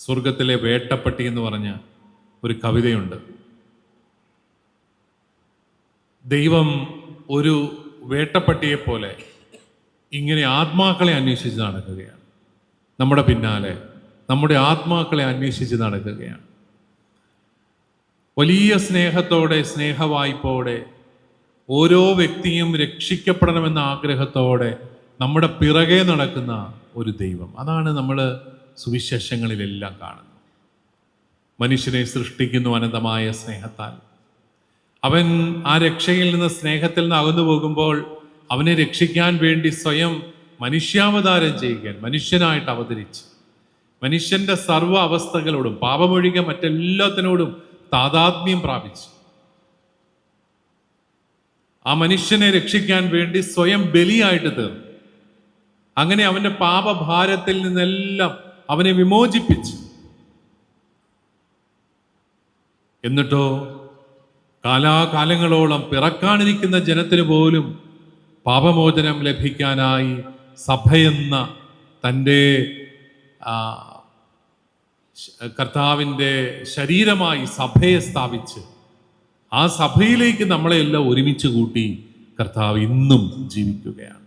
സ്വർഗത്തിലെ വേട്ടപ്പട്ടി എന്ന് പറഞ്ഞ ഒരു കവിതയുണ്ട്. ദൈവം ഒരു വേട്ടപ്പട്ടിയെ പോലെ ഇങ്ങനെ ആത്മാക്കളെ അന്വേഷിച്ച് നടക്കുകയാണ്. നമ്മുടെ പിന്നാലെ നമ്മുടെ ആത്മാക്കളെ അന്വേഷിച്ച് നടക്കുകയാണ്. വലിയ സ്നേഹത്തോടെ സ്നേഹവായ്പോടെ ഓരോ വ്യക്തിയും രക്ഷിക്കപ്പെടണമെന്ന ആഗ്രഹത്തോടെ നമ്മുടെ പിറകെ നടക്കുന്ന ഒരു ദൈവം. അതാണ് നമ്മൾ സുവിശേഷങ്ങളിലെല്ലാം കാണുന്നു. മനുഷ്യനെ സൃഷ്ടിക്കുന്നു അനന്തമായ സ്നേഹത്താൽ. അവൻ ആ രക്ഷയിൽ നിന്ന് സ്നേഹത്തിൽ നിന്ന് അകന്നു പോകുമ്പോൾ അവനെ രക്ഷിക്കാൻ വേണ്ടി സ്വയം മനുഷ്യാവതാരം ചെയ്യുകൻ മനുഷ്യനായിട്ട് അവതരിച്ച്. മനുഷ്യന്റെ സർവ അവസ്ഥകളോടും പാപമൊഴികെ മറ്റെല്ലാത്തിനോടും താതാത്മ്യം പ്രാപിച്ചു. ആ മനുഷ്യനെ രക്ഷിക്കാൻ വേണ്ടി സ്വയം ബലിയായിട്ട് തീർന്നു. അങ്ങനെ അവന്റെ പാപഭാരത്തിൽ നിന്നെല്ലാം അവനെ വിമോചിപ്പിച്ചു. എന്നിട്ടോ കാലാകാലങ്ങളോളം പിറക്കാനിരിക്കുന്ന ജനത്തിന് പോലും പാപമോചനം ലഭിക്കാനായി സഭയെന്ന തന്റെ കർത്താവിന്റെ ശരീരമായി സഭയെ സ്ഥാപിച്ച് ആ സഭയിലേക്ക് നമ്മളെല്ലാം ഒരുമിച്ച് കൂട്ടി കർത്താവ് ഇന്നും ജീവിക്കുകയാണ്.